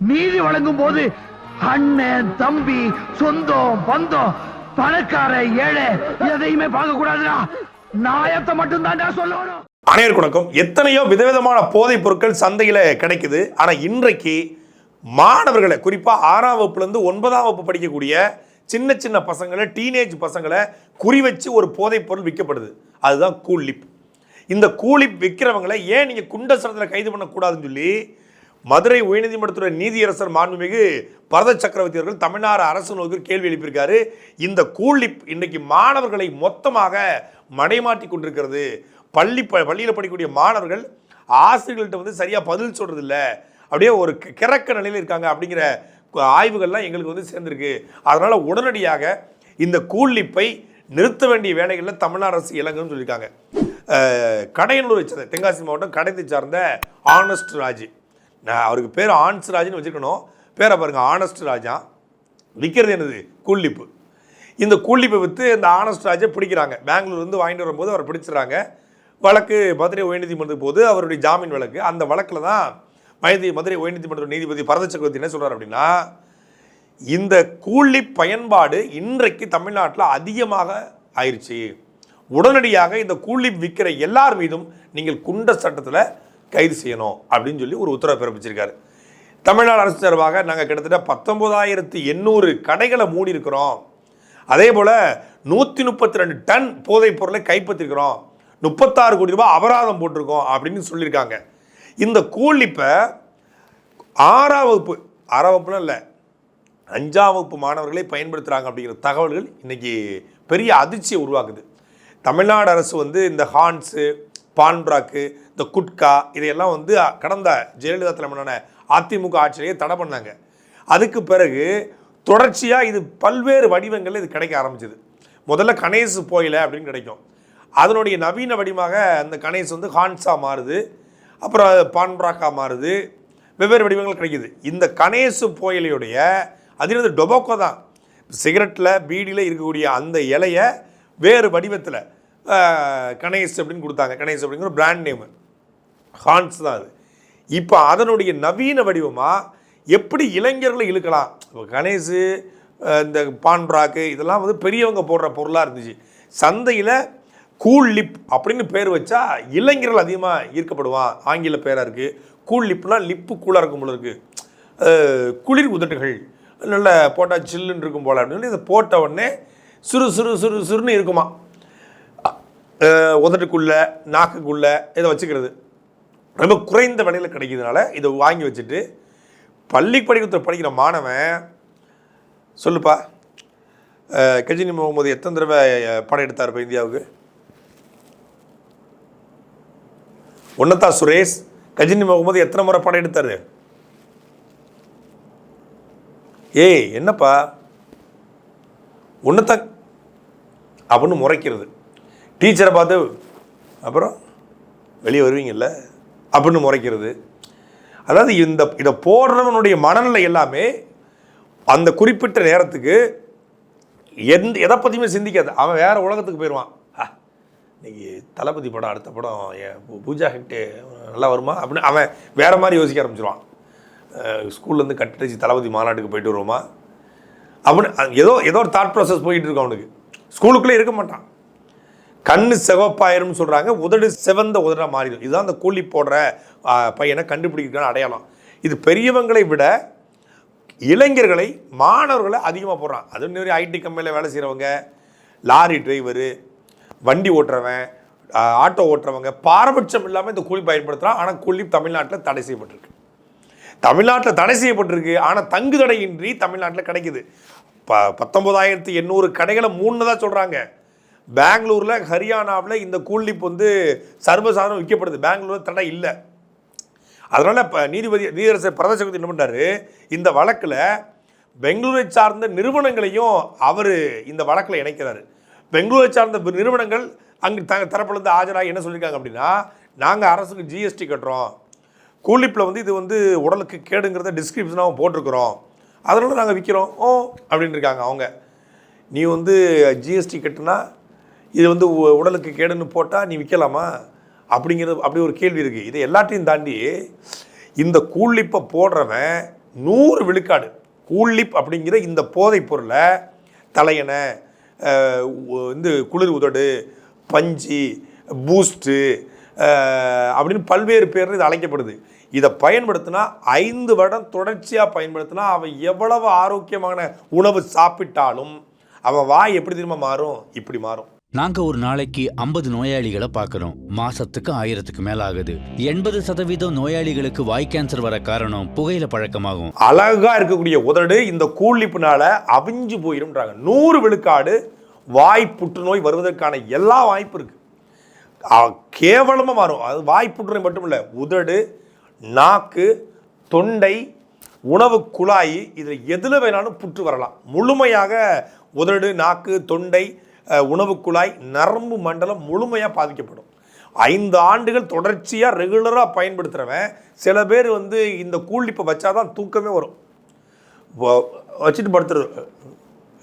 நீதி வழங்கும் போது அண்ணன் தம்பி சொந்தம் பந்தம் பணக்கார ஏழை எதையுமே பார்க்க கூடாதுடா நாயத்தை மட்டும் சொல்லணும். அனைவருக்கும் வணக்கம். எத்தனையோ விதவிதமான போதைப் பொருட்கள் சந்தையில் கிடைக்குது. ஆனால் இன்றைக்கு மாணவர்களை குறிப்பாக ஆறாம் வகுப்புலேருந்து ஒன்பதாம் வகுப்பு படிக்கக்கூடிய சின்ன சின்ன பசங்களை டீனேஜ் பசங்களை குறி வச்சு ஒரு போதைப் பொருள் விற்கப்படுது. அதுதான் கூலிப். இந்த கூலிப் விற்கிறவங்களை ஏன் நீங்கள் குண்டசரத்தில் கைது பண்ணக்கூடாதுன்னு சொல்லி மதுரை உயர்நீதிமன்றத்துடைய நீதியரசர் மாண்புமிகு பரத சக்கரவர்த்தி அவர்கள் தமிழ்நாடு அரசு நோக்கி கேள்வி எழுப்பியிருக்காரு. இந்த கூலிப் இன்றைக்கு மாணவர்களை மொத்தமாக மடைமாட்டி கொண்டிருக்கிறது. பள்ளி ப பள்ளியில் படிக்கக்கூடிய மாணவர்கள் ஆசிரியர்கள்ட்ட வந்து சரியாக பதில் சொல்கிறதில்ல அப்படியே ஒரு கிறக்க நிலையில் இருக்காங்க அப்படிங்கிற ஆய்வுகள்லாம் எங்களுக்கு வந்து சேர்ந்துருக்கு. அதனால் உடனடியாக இந்த கூலிப்பை நிறுத்த வேண்டிய வேலைகளில் தமிழ்நாடு அரசு இலங்குன்னு சொல்லியிருக்காங்க. கடையனூரை சேர்ந்த தென்காசி மாவட்டம் கடைத்தை சார்ந்த ஆனஸ்ட் ராஜ். அவருக்கு பேர் ஆன்ஸ் ராஜ்னு வச்சுருக்கணும். பேரை பாருங்க ஆனஸ்ட் ராஜா. விற்கிறது என்னது? கூலிப்பு இந்த கூலிப்பை விற்று இந்த ஆனஸ்ட் ராஜை பிடிக்கிறாங்க. பெங்களூர்லேருந்து வாங்கிட்டு வரும்போது அவர் பிடிச்சிடறாங்க. வழக்கு மதுரை உயர்நீதிமன்றத்துக்கு போது அவருடைய ஜாமீன் வழக்கு. அந்த வழக்கில் தான் மதுரை மதுரை உயர்நீதிமன்ற நீதிபதி பரத சக்கரவர்த்தி என்ன சொல்கிறார் அப்படின்னா இந்த கூலி பயன்பாடு இன்றைக்கு தமிழ்நாட்டில் அதிகமாக ஆயிடுச்சு உடனடியாக இந்த கூலி விற்கிற எல்லார் மீதும் நீங்கள் குண்ட சட்டத்தில் கைது செய்யணும் அப்படின்னு சொல்லி ஒரு உத்தரவு பிறப்பிச்சிருக்காரு. தமிழ்நாடு அரசு சார்பாக நாங்கள் கிட்டத்தட்ட பத்தொம்போதாயிரத்து எண்ணூறு கடைகளை மூடி இருக்கிறோம் அதே போல் நூற்றி முப்பத்தி ரெண்டு டன் போதைப் பொருளை கைப்பற்றிருக்கிறோம். முப்பத்தாறு கோடி ரூபாய் அபராதம் போட்டிருக்கோம் அப்படின்னு சொல்லியிருக்காங்க. இந்த கூலிப்பை ஆறாம் வகுப்பு ஆறாம் வகுப்புலாம் இல்லை அஞ்சாம் வகுப்பு மாணவர்களை பயன்படுத்துகிறாங்க அப்படிங்கிற தகவல்கள் இன்றைக்கி பெரிய அதிர்ச்சியை உருவாக்குது. தமிழ்நாடு அரசு வந்து இந்த ஹான்ஸு பான்பிராக்கு இந்த குட்கா இதையெல்லாம் வந்து கடந்த ஜெயலலிதா தலைமையிலான அதிமுக ஆட்சியிலேயே தடை பண்ணாங்க. அதுக்கு பிறகு தொடர்ச்சியாக இது பல்வேறு வடிவங்களில் இது கிடைக்க ஆரம்பிச்சிது. முதல்ல கணேசு போயில அப்படின்னு கிடைக்கும். அதனுடைய நவீன வடிவமாக அந்த கணேஸ் வந்து ஹான்ஸாக மாறுது. அப்புறம் பான்பிராக்கா மாறுது. வெவ்வேறு வடிவங்கள் கிடைக்கிது. இந்த கணேசு புயலையுடைய அது வந்து டொபோக்கோ தான். சிகரெட்டில் பீடியில் இருக்கக்கூடிய அந்த இலையை வேறு வடிவத்தில் கணேஷ் அப்படின்னு கொடுத்தாங்க. கணேஷ் அப்படிங்கிற பிராண்ட் நேமு ஹான்ஸ் தான் அது. இப்போ அதனுடைய நவீன வடிவமாக எப்படி இளைஞர்களை இழுக்கலாம்? இப்போ கணேஷு இந்த பான்ட்ராக்கு இதெல்லாம் வந்து பெரியவங்க போடுற பொருளாக இருந்துச்சு. சந்தையில் கூல் லிப் அப்படின்னு பேர் வச்சா இளைஞர்கள் அதிகமாக ஈர்க்கப்படுவான். ஆங்கில பேராக இருக்குது கூல் லிப்னால் லிப்பு கூலாக இருக்கும் போல இருக்குது குளிர் உதட்டுகள் நல்ல போட்டால் சில்லுன்னு இருக்கும் போல அப்படின்னு சொல்லி இதை போட்ட உடனே சுறு சுறு சுறு சுறுன்னு இருக்குமா? உதட்டுக்குள்ள நாக்குக்குள்ள இதை வச்சுக்கிறது. ரொம்ப குறைந்த விலையில் கிடைக்கிறதுனால இதை வாங்கி வச்சுட்டு பள்ளி படிக்கத்தில் படிக்கிற மாணவன் சொல்லுப்பா கஜினி முகமது எத்தனை தடவை படம் எடுத்தார் இப்போ இந்தியாவுக்கு? ஒன்னதா சுரேஷ் கஜினி முகமது எத்தனை முறை படம் எடுத்தார்? ஏய் என்னப்பா? ஒன்றுத்தான் அப்படின்னு முறைக்கிறது. டீச்சரை பார்த்து அப்புறம் வெளியே வருவீங்கல்ல? அப்படின்னு முறைக்கிறது. அதாவது இந்த இதை போடுறவனுடைய மனநிலை எல்லாமே அந்த குறிப்பிட்ட நேரத்துக்கு எந்த எதை பற்றியுமே சிந்திக்காது. அவன் வேறு உலகத்துக்கு போயிடுவான் ஆ, இன்னைக்கு தளபதி படம் அடுத்த படம் பூஜா ஹெக்டே நல்லா வருமா? அப்படின்னு அவன் வேறு மாதிரி யோசிக்க ஆரம்பிச்சிருவான். ஸ்கூல்லேருந்து கட்டடிச்சு தளபதி மாநாட்டுக்கு போயிட்டு வருவோமா? அப்படின்னு ஏதோ ஏதோ ஒரு தாட் ப்ராசஸ் போயிட்டு இருக்கும் அவனுக்கு. ஸ்கூலுக்குள்ளே இருக்க மாட்டான். கண்ணு சிவப்பாயிரும்னு சொல்கிறாங்க உதடு சிவந்த உதட மாறிடும். இதுதான் அந்த கூலி போடுற பையனை கண்டுபிடிக்கிற அடையாளம். இது பெரியவங்களை விட இளைஞர்களை மாணவர்களை அதிகமாக போடுறான். அது நிறைய ஐடி கம்பெனியில் வேலை செய்கிறவங்க லாரி டிரைவரு வண்டி ஓட்டுறவன் ஆட்டோ ஓட்டுறவங்க பாரபட்சம் இல்லாமல் இந்த கூலி பயன்படுத்துகிறான் ஆனால் கூலி தமிழ்நாட்டில் தடை செய்யப்பட்டிருக்கு. தமிழ்நாட்டில் தடை செய்யப்பட்டிருக்கு. ஆனால் தங்கு தடையின்றி தமிழ்நாட்டில் கிடைக்குது. ப பத்தொன்பதாயிரத்தி எண்ணூறு கடைகளை மூணுனதாக சொல்கிறாங்க பெங்களூரில் ஹரியானாவில் இந்த கூல்லிப் வந்து சர்வசாதாரணம் விற்கப்படுது. பெங்களூரில் தடை இல்லை. அதனால் இப்போ நீதிபதி நீதியரசர் பிரதேசபதி என்ன பண்ணுறாரு இந்த வழக்கில் பெங்களூரை சார்ந்த நிறுவனங்களையும் அவர் இந்த வழக்கில் இணைக்கிறாரு. பெங்களூரை சார்ந்த நிறுவனங்கள் அங்கே த தரப்புலேருந்து ஆஜராகி என்ன சொல்லியிருக்காங்க அப்படின்னா நாங்கள் அரசுக்கு ஜிஎஸ்டி கட்டுறோம். கூலிப்பில் வந்து இது வந்து உடலுக்கு கேடுங்கிறத டிஸ்கிரிப்ஷனாகவும் போட்டிருக்கிறோம். அதனால நாங்கள் விற்கிறோம் ஓ அப்படின்னு இருக்காங்க அவங்க. நீ வந்து ஜிஎஸ்டி கட்டுனா இது வந்து உடலுக்கு கேடுன்னு போட்டால் நீ விற்கலாமா அப்படிங்கிறது அப்படி ஒரு கேள்வி இருக்குது இது எல்லாத்தையும் தாண்டி இந்த கூழ்லிப்பை போடுறவன் நூறு விழுக்காடு. கூழ்லிப் அப்படிங்கிற இந்த போதைப் பொருளை தலையணை வந்து குளிர் உதடு பஞ்சு பூஸ்ட்டு அப்படின்னு பல்வேறு பேரில் இது அழைக்கப்படுது. இதை பயன்படுத்தினா ஐந்து வருடம் தொடர்ச்சியாக பயன்படுத்தினா அவன் எவ்வளவு ஆரோக்கியமான உணவு சாப்பிட்டாலும் அவன் வாய் எப்படி திரும்ப மாறும்? இப்படி மாறும். நாங்க ஒரு நாளைக்கு 50 நோயாளிகளை பார்க்கறோம். மாசத்துக்கு ஆயிரத்துக்கு மேல ஆகுது எண்பது சதவீதம் நோயாளிகளுக்கு வாய் கேன்சர் வர காரணம் புகையில பழக்கமாகும். அழகா இருக்கக்கூடிய உதடு இந்த கூலிப்புனால அவிஞ்சு போயிரும்ன்றாங்க. நூறு விழுக்காடு வாய் புற்றுநோய் வருவதற்கான எல்லா வாய்ப்பு இருக்கு. கேவலமாக கேவலமா மாறும். அது வாய் புற்றுநோய் மட்டும் இல்லை உதடு நாக்கு தொண்டை உணவு குழாய் இதில் எதில் வேணாலும் புற்று வரலாம். முழுமையாக உதடு நாக்கு தொண்டை உணவு குழாய் நரம்பு மண்டலம் முழுமையாக பாதிக்கப்படும். ஐந்து ஆண்டுகள் தொடர்ச்சியாக ரெகுலராக பயன்படுத்துகிறவன் சில பேர் வந்து இந்த கூலிப்பை வச்சாதான் தூக்கமே வரும். வச்சுட்டு படுத்துறது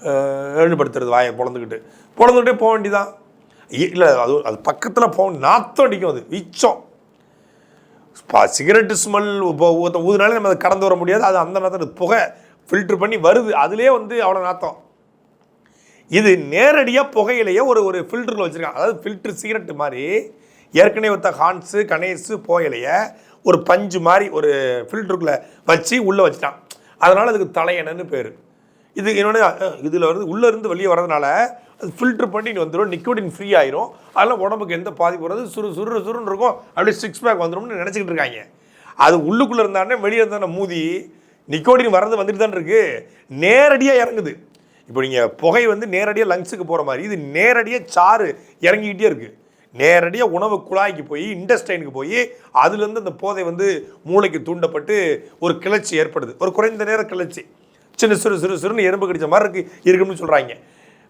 அஹ், வாயை பொழந்துக்கிட்டு பொழந்துக்கிட்டே போக வேண்டிதான் இல்லை அது அது பக்கத்தில் போக நாத்தம் அடிக்கும் அது வீச்சம் சிகரெட்டு ஸ்மெல் இப்போ ஊதுனாலே நம்ம அதை கடந்து வர முடியாது. அது அந்த நேரத்தில் புகை ஃபில்ட்ரு பண்ணி வருது. அதுலேயே வந்து அவ்வளோ நாத்தம். இது நேரடியாக புகையிலேயே ஒரு ஒரு ஃபில்டரில் வச்சுருக்காங்க. அதாவது ஃபில்டர் சிகரெட்டு மாதிரி ஏற்கனவே ஒருத்த ஹான்ஸு கணேஸு புகையிலையை ஒரு பஞ்சு மாதிரி ஒரு ஃபில்டருக்குள்ளே வச்சு உள்ளே வச்சுட்டான். அதனால் அதுக்கு தலையணன்னு பேர். இது என்னோட இதில் வந்து உள்ளே இருந்து வெளியே வரதுனால அது ஃபில்டர் பண்ணி வந்துடும் நிக்கோடின் ஃப்ரீ ஆயிரும். அதெல்லாம் உடம்புக்கு எந்த பாதிப்பு வராது. சுரு சுரு சுருன்னு இருக்கும். அப்படியே சிக்ஸ் பேக் வந்துடும்னு நினச்சிக்கிட்டு இருக்காங்க. அது உள்ளுக்குள்ளே இருந்தானே வெளியே இருந்தானே மூதி நிக்கோடின் வர்றது வந்துட்டு தான் இருக்குது நேரடியாக இறங்குது. இப்போ நீங்கள் புகை வந்து நேரடியாக லங்ஸுக்கு போகிற மாதிரி இது நேரடியாக சாறு இறங்கிக்கிட்டே இருக்குது நேரடியாக உணவு குழாய்க்கு போய் இண்டஸ்டைனுக்கு போய் அதுலேருந்து அந்த போதை வந்து மூளைக்கு தூண்டப்பட்டு ஒரு கிளர்ச்சி ஏற்படுது. ஒரு குறைந்த நேர கிளர்ச்சி. சின்ன சிறு சிறு சிறுன்னு எறும்பு கடிச்ச மாதிரி இருக்கு இருக்குன்னு சொல்கிறாங்க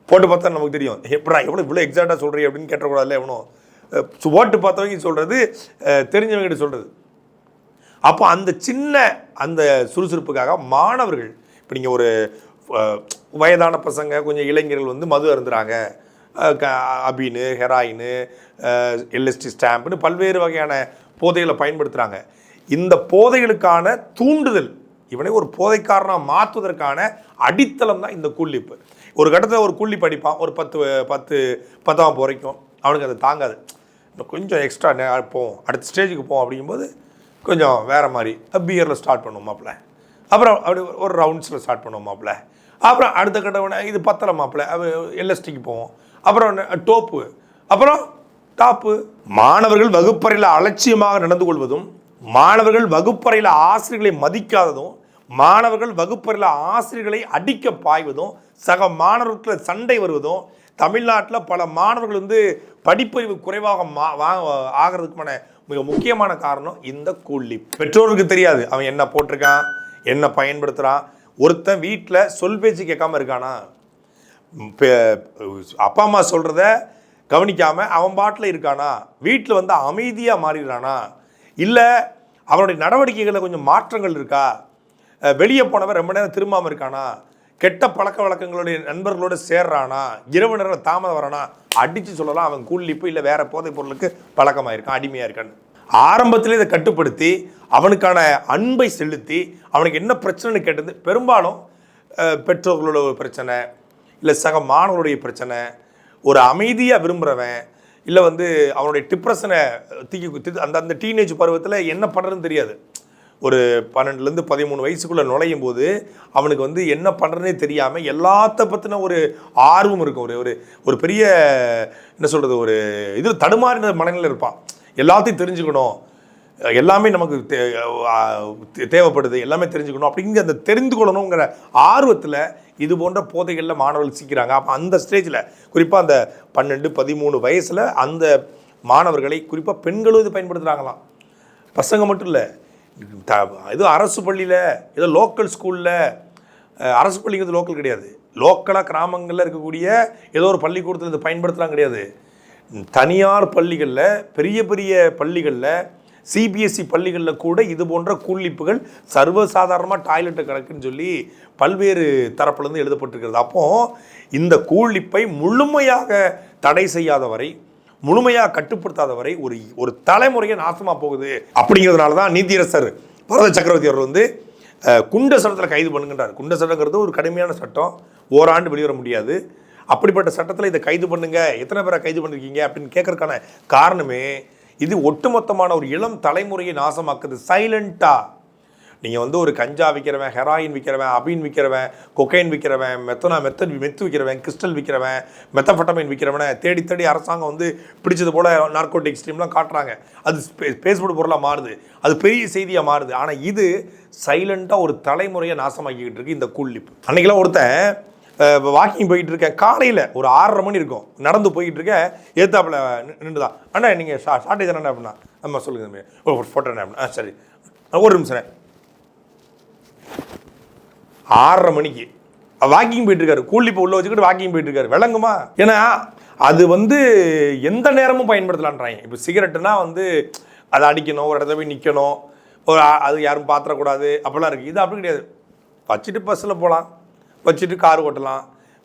போட்டு பார்த்தா நமக்கு தெரியும். எப்படா எவ்வளோ இவ்வளோ எக்ஸாக்டாக சொல்கிறீ அப்படின்னு கேட்டக்கூடாதுல்ல எவனோ. அஹ் போட்டு பார்த்தவங்க சொல்கிறது தெரிஞ்சவங்ககிட்ட சொல்கிறது அப்போ அந்த சின்ன அந்த சுறுசுறுப்புக்காக மாணவர்கள் இப்போ நீங்கள் ஒரு வயதான பசங்க கொஞ்சம் இளைஞர்கள் வந்து மது அருந்துறாங்க. க- அபீனு ஹெராயினு எல்எஸ்டி ஸ்டாம்ப்னு பல்வேறு வகையான போதைகளை பயன்படுத்துகிறாங்க இந்த போதைகளுக்கான தூண்டுதல் இவனை ஒரு போதைக்காரனாக மாற்றுவதற்கான அடித்தளம் தான் இந்த கூலிப்பு ஒரு கட்டத்தில் ஒரு கூல்லி படிப்பான் ஒரு பத்து பத்து பத்தாம் வரைக்கும். அவனுக்கு அது தாங்காது. இன்னும் கொஞ்சம் எக்ஸ்ட்ரா போவோம். அடுத்த ஸ்டேஜுக்கு போவோம் அப்படிங்கும்போது கொஞ்சம் வேறு மாதிரி பியரில் ஸ்டார்ட் பண்ணுவோம் மாப்பிள்ள. அப்புறம் அப்படி ஒரு ரவுண்ட்ஸில் ஸ்டார்ட் பண்ணுவோம் மாப்பிள்ள. அப்புறம் அடுத்த கட்ட இது பத்தலை மாப்பிள்ள எல்எஸ்டிக்கு போவோம். அப்புறம் டோப்பு. அப்புறம் டாப்பு. மாணவர்கள் வகுப்பறையில் அலட்சியமாக நடந்து கொள்வதும் மாணவர்கள் வகுப்பறையில் ஆசிரியர்களை மதிக்காததும் மாணவர்கள் வகுப்பறையில் ஆசிரியர்களை அடிக்க பாய்வதும் சக மாணவர்களுக்கு சண்டை வருவதும் தமிழ்நாட்டில் பல மாணவர்கள் வந்து படிப்பறிவு குறைவாக மா வா ஆகிறதுக்கான மிக முக்கியமான காரணம் இந்த கூலி. பெற்றோருக்கு தெரியாது. அவன் என்ன போட்டிருக்கான் என்ன பயன்படுத்துகிறான் ஒருத்தன் வீட்டில் சொல் பேச்சு கேட்காம இருக்கானா? அப்பா அம்மா சொல்கிறத கவனிக்காமல் அவன் பாட்டில் இருக்கானா? வீட்டில் வந்து அமைதியாக மாறிடுறானா? இல்லை அவனுடைய நடவடிக்கைகளில் கொஞ்சம் மாற்றங்கள் இருக்கா? வெளியே போனவன் ரொம்ப நேரம் திரும்பாமல் இருக்கானா? கெட்ட பழக்க வழக்கங்களுடைய நண்பர்களோட சேர்றானா? இரவு நேரம் தாமதம் வரானா? அடித்து சொல்லலாம் அவன் கூலிப்பு இல்லை வேறு போதைப் பொருளுக்கு பழக்கமாக இருக்கான் அடிமையாக இருக்கான்னு. ஆரம்பத்தில் இதை கட்டுப்படுத்தி அவனுக்கான அன்பை செலுத்தி அவனுக்கு என்ன பிரச்சனைன்னு கேட்டது பெரும்பாலும் பெற்றோர்களோட ஒரு பிரச்சனை இல்லை சக மாணவர்களுடைய பிரச்சனை ஒரு அமைதியாக விரும்புகிறவன் இல்லை வந்து அவனுடைய டிப்ரெஷனை தீக்கி குத்தி- அந்த அந்த டீனேஜ் பருவத்தில் என்ன பண்ணுறதுன்னு தெரியாது. ஒரு பன்னெண்டுலேருந்து பதிமூணு வயசுக்குள்ளே நுழையும் போது அவனுக்கு வந்து என்ன பண்ணுறதுனே தெரியாமல் எல்லாத்த பற்றின ஒரு ஆர்வம் இருக்கும். ஒரு ஒரு ஒரு பெரிய என்ன சொல்கிறது ஒரு இது தடுமாறின மனநிலை இருப்பான். எல்லாத்தையும் தெரிஞ்சுக்கணும். எல்லாமே நமக்கு தே- தே- தேவைப்படுது. எல்லாமே தெரிஞ்சுக்கணும். அப்படிங்கிற அந்த தெரிந்து கொள்ளணுங்கிற ஆர்வத்தில் இது போன்ற போதைகளில் மாணவர்கள் சிக்கிறாங்க. அப்போ அந்த ஸ்டேஜில் குறிப்பாக அந்த பன்னெண்டு பதிமூணு வயசில் அந்த மாணவர்களை குறிப்பாக பெண்களும் இது பயன்படுத்துகிறாங்களாம் பசங்க மட்டும் இல்லை. த இது அரசு பள்ளியில் ஏதோ லோக்கல் ஸ்கூலில். அரசு பள்ளிங்கிறது லோக்கல் கிடையாது. லோக்கலாக கிராமங்களில் இருக்கக்கூடிய ஏதோ ஒரு பள்ளிக்கூடத்தில் இது பயன்படுத்தலாம் கிடையாது. தனியார் பள்ளிகளில் பெரிய பெரிய பள்ளிகளில் சிபிஎஸ்சி பள்ளிகளில் கூட இது போன்ற கூலிப்புகள் சர்வசாதாரணமாக டாய்லெட்டை கிடக்குன்னு சொல்லி பல்வேறு தரப்புலேருந்து எழுதப்பட்டிருக்கிறது. அப்போ இந்த கூலிப்பை முழுமையாக தடை செய்யாத வரை முழுமையாக கட்டுப்படுத்தாத வரை ஒரு ஒரு தலைமுறையை நாசமாக போகுது அப்படிங்கிறதுனால தான் நீதியரசர் பரத சக்கரவர்த்தி அவர் வந்து குண்ட சட்டத்தில் கைது பண்ணுங்கன்றார் குண்ட சட்டங்கிறது ஒரு கடுமையான சட்டம். ஓராண்டு வெளிவர முடியாது. அப்படிப்பட்ட சட்டத்தில் இதை கைது பண்ணுங்க. எத்தனை பேரை கைது பண்ணிருக்கீங்க? அப்படின்னு கேட்கறதுக்கான காரணமே இது ஒட்டுமொத்தமான ஒரு இளம் தலைமுறையை நாசமாக்குது. சைலண்ட்டாக நீங்கள் வந்து ஒரு கஞ்சா விற்கிறவன் ஹெராயின் விற்கிறவன் அபீன் விற்கிறவன் கொக்கைன் விற்கிறவன் மெத்தனா மெத்தன் மெத்து விற்கிறவன் கிறிஸ்டல் விற்கிறவன் மெத்தஃபட்டமைன் விற்கிறவனை தேடி தேடி அரசாங்கம் வந்து பிடிச்சது போல் நார்கோட்டிக் ஸ்ட்ரீம்லாம் காட்டுறாங்க. அது பேஸ்புட் பொருளாக மாறுது. அது பெரிய செய்தியாக மாறுது. ஆனால் இது சைலண்ட்டாக ஒரு தலைமுறையை நாசமாக்கிக்கிட்டு இருக்கு இந்த கூல்லிப் அன்றைக்கெல்லாம் ஒருத்தன் வாக்கிங் போயிட்டு இருக்கேன் காலையில் ஒரு ஆறரை மணி இருக்கும். நடந்து போயிட்டு இருக்கேன் ஏத்தாப்பில் நின்று தான் அண்ணா நீங்கள் ஷா ஷார்ட்டேஜ் என்ன அப்படின்னா? ஆமாம் சொல்லுங்க தம்பி. ஒரு ஃபோட்டோ என்ன அப்படின்னா. ஆ சரி. ஒரு நிமிஷம் ஆறரை மணிக்கு. வாக்கிங் போயிட்டு இருக்காரு கூலி இப்போ உள்ள வச்சுக்கிட்டு வாக்கிங் போயிட்டு இருக்காரு விளங்குமா? ஏன்னா அது வந்து எந்த நேரமும் பயன்படுத்தலான்றாங்க. இப்போ சிகரெட்டுனா வந்து அதை அடிக்கணும் ஒரு இடத்துல போய் நிற்கணும் ஒரு அது யாரும் பாத்திரக்கூடாது. அப்படிலாம் இருக்குது இது அப்படி கிடையாது. வச்சுட்டு பஸ்ஸில் போகலாம் வச்சுட்டு கார் ஓட்டலாம்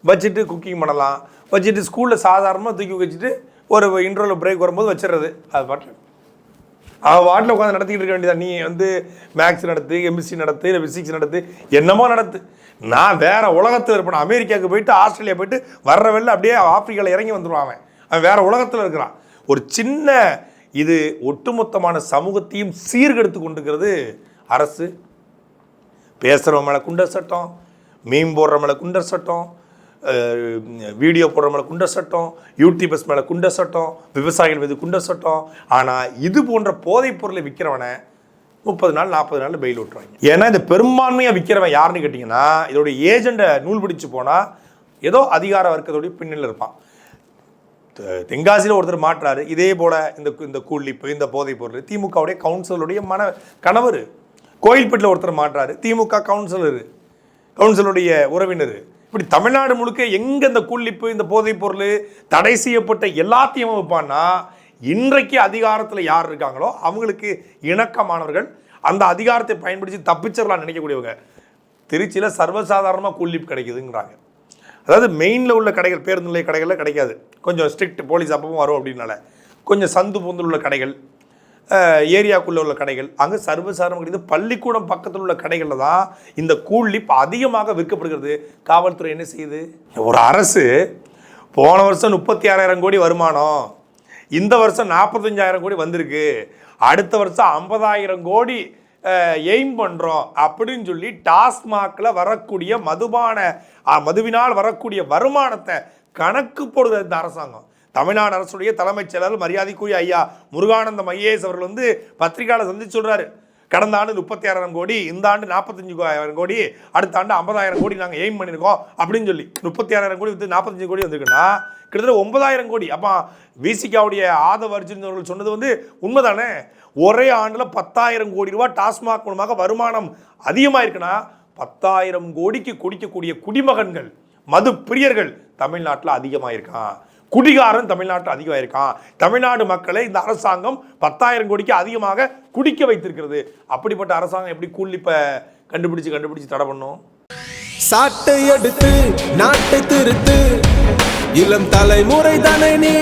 வச்சுட்டு குக்கிங் பண்ணலாம் வச்சுட்டு ஸ்கூலில் சாதாரணமாக தூக்கி வச்சுட்டு ஒரு இன்ட்ரோவில் பிரேக் வரும்போது வச்சிடுறது. அது பாட்டில் அவன் வாட்டில் உட்காந்து நடத்திக்கிட்டு இருக்க வேண்டியதான் நீ வந்து மேக்ஸ் நடத்து எம்எஸ்சி நடத்து இல்லை ஃபிசிக்ஸ் நடத்து என்னமோ நடத்து. நான் வேறு உலகத்தில் இருப்பேன். அமெரிக்காவுக்கு போயிட்டு ஆஸ்திரேலியா போயிட்டு வர்ற வெளில அப்படியே ஆப்பிரிக்காவில் இறங்கி வந்துடுவான் அவன். அவன் வேறு உலகத்தில் இருக்கிறான். ஒரு சின்ன இது ஒட்டுமொத்தமான சமூகத்தையும் சீர்கெடுத்து கொண்டுக்கிறது அரசு. பேசுகிறவன் மேலே குண்டர் சட்டம். மீன் போடுற மேலே குண்டர் சட்டம் வீடியோ போடுற மேலே குண்டர் சட்டம் யூடியூபர்ஸ் மேலே குண்டர் சட்டம் விவசாயிகள் மீது குண்டர் சட்டம். ஆனால் இது போன்ற போதைப் பொருளை விற்கிறவனை முப்பது நாள் நாற்பது நாள் பெயில் விட்டுருவாங்க. ஏன்னா இந்த பெரும்பான்மையாக விற்கிறவன் யாருன்னு கேட்டிங்கன்னா இதோடைய ஏஜெண்டை நூல் பிடிச்சு போனால் ஏதோ அதிகார வர்க்கத்தோடைய பின்னணியில் இருப்பான். தெ- தென்காசியில் ஒருத்தர் மாற்றாரு இதே போல் இந்த இந்த கூலிப்பு இந்த போதைப் பொருள் திமுகவுடைய கவுன்சிலருடைய மன கணவர் கோயில்பேட்டில் ஒருத்தர் மாற்றாரு திமுக கவுன்சிலரு கவுன்சிலுடைய உறவினர். இப்படி தமிழ்நாடு முழுக்க எங்கே இந்த கூலிப்பு இந்த போதைப் பொருள் தடை செய்யப்பட்ட எல்லாத்தையும் வைப்பான்னா இன்றைக்கு அதிகாரத்தில் யார் இருக்காங்களோ அவங்களுக்கு இணக்கமானவர்கள் அந்த அதிகாரத்தை பயன்படுத்தி தப்பிச்சிடலாம் நினைக்கக்கூடியவங்க. திருச்சியில் சர்வசாதாரணமாக கூலிப் கிடைக்குதுங்கிறாங்க. அதாவது மெயினில் உள்ள கடைகள் பேருந்து நிலைய கடைகளில் கிடைக்காது. கொஞ்சம் ஸ்ட்ரிக்ட் போலீஸ் அப்பவும் வரும் அப்படின்னால. கொஞ்சம் சந்து பொந்தில் உள்ள கடைகள் ஏரியாக்குள்ளே உள்ள கடைகள் அங்கே சர்வசாதாரணம் கிடையாது பள்ளிக்கூடம் பக்கத்தில் உள்ள கடைகளில் தான் இந்த கூலிப் அதிகமாக விற்கப்படுகிறது. காவல்துறை என்ன செய்யுது? ஒரு அரசு போன வருஷம் முப்பத்தி ஆறாயிரம் கோடி வருமானம். இந்த வருஷம் நாற்பத்தஞ்சாயிரம் கோடி வந்திருக்கு. அடுத்த வருஷம் ஐம்பதாயிரம் கோடி எய்ம் பண்ணுறோம் அப்படின்னு சொல்லி டாஸ்மாகில் வரக்கூடிய மதுபான மதுவினால் வரக்கூடிய வருமானத்தை கணக்கு போடுகிற இந்த அரசாங்கம். தமிழ்நாடு அரசுடைய தலைமைச் செயலர் மரியாதைக்குரிய ஐயா முருகானந்தம் ஐஏஎஸ் அவர்கள் வந்து பத்திரிகையாளர் சந்திச்சு சொல்கிறாரு கடந்த ஆண்டு முப்பத்தி ஆறாயிரம் கோடி இந்த ஆண்டு நாற்பத்தஞ்சு ஆயிரம் கோடி அடுத்த ஆண்டு ஐம்பதாயிரம் கோடி நாங்கள் எய்ம் பண்ணியிருக்கோம் அப்படின்னு சொல்லி. முப்பத்தி ஆறாயிரம் கோடி வந்து நாற்பத்தஞ்சு கோடி வந்திருக்குன்னா கிட்டத்தட்ட ஒன்பதாயிரம் கோடி. அப்போ விசிகாவுடைய ஆதவ அர்ஜுன் சொன்னது வந்து உண்மைதானே? ஒரே ஆண்டில் பத்தாயிரம் கோடி ரூபா டாஸ்மாக் மூலமாக வருமானம் அதிகமாக இருக்குன்னா பத்தாயிரம் கோடிக்கு குடிக்கக்கூடிய குடிமகன்கள் மது பிரியர்கள் தமிழ்நாட்டில் அதிகமாக இருக்கான் குடிகாரன் தமிழ்நாட்டில் அதிகமாக இருக்கான் தமிழ்நாடு மக்களை இந்த அரசாங்கம் பத்தாயிரம் கோடிக்கு அதிகமாக குடிக்க வைத்திருக்கிறது. அப்படிப்பட்ட அரசாங்கம் எப்படி கூலிப்ப கண்டுபிடிச்சு கண்டுபிடிச்சு தடை பண்ணும்? சாட்டை எடுத்து நாட்டை திருத்து. இளம் தலைமுறை தானே நீ